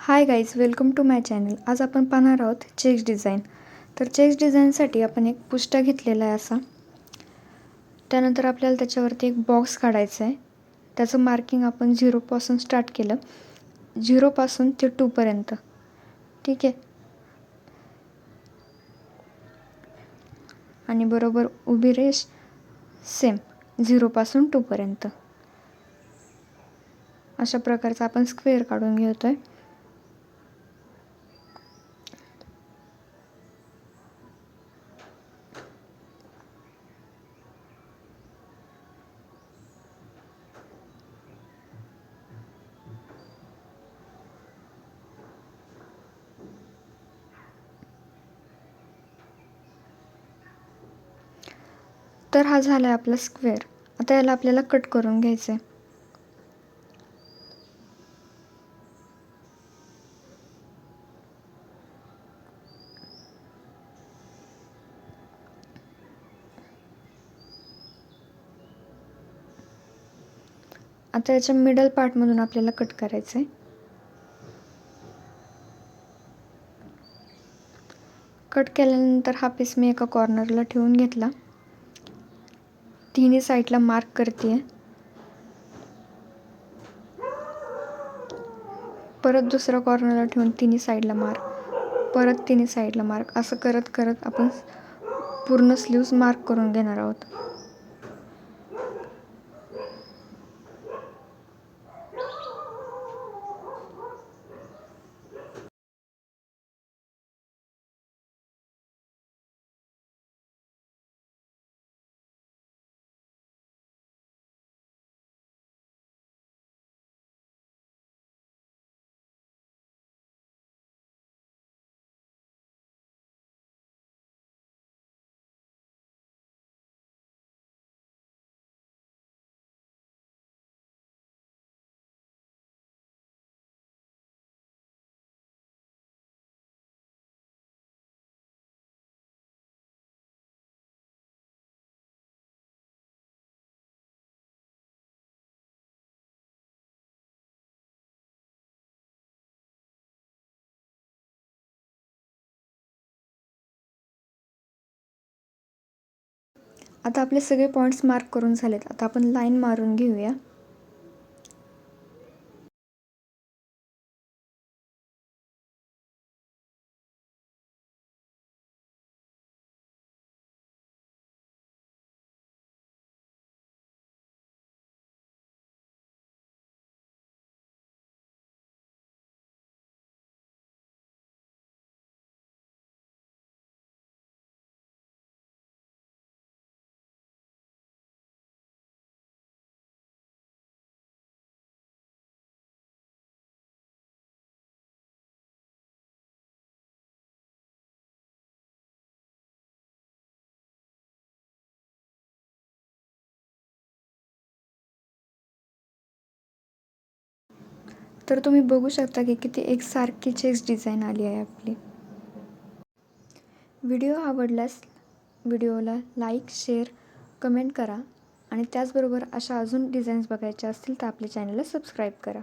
Hi guys welcome to my channel आज आपण पाहणार आहोत चेक्स डिझाईन. तर चेक्स डिझाईनसाठी आपण एक पुष्टा घेतलेला आहे असा. त्यानंतर आपल्याला त्याच्यावरती एक बॉक्स काढायचा आहे. त्याचं मार्किंग आपण झिरोपासून स्टार्ट केलं. झिरोपासून ते टूपर्यंत ठीक आहे? आणि बरोबर उभी रेष सेम झिरोपासून टूपर्यंत अशा प्रकारचा आपण स्क्वेअर काढून घेतो आहे तर हा झाला आहे आपला स्क्वेअर आता याला आपल्याला कट करून घ्यायचं आहे आता याच्या मिडल पार्टमधून आपल्याला कट करायचं आहे कट केल्यानंतर हा पीस मी एका कॉर्नरला ठेवून घेतला. तिन्ही साईडला मार्क करते परत दुसऱ्या कॉर्नरला ठेवून तिन्ही साईडला मार्क परत तिन्ही साईडला मार्क असं करत करत आपण पूर्ण स्लीव्स मार्क करून घेणार आहोत. आता आपले सगळे पॉईंट्स मार्क करून झालेत. आता आपण लाईन मारून घेऊया. तर तुम्ही बघू शकता की किती एकसारखी चेक्स डिझाईन आली आहे आपली. व्हिडिओ आवडल्यास व्हिडिओला लाईक शेअर कमेंट करा आणि त्याचबरोबर अशा अजून डिझाईन्स बघायच्या असतील तर आपल्या चॅनलला सबस्क्राईब करा.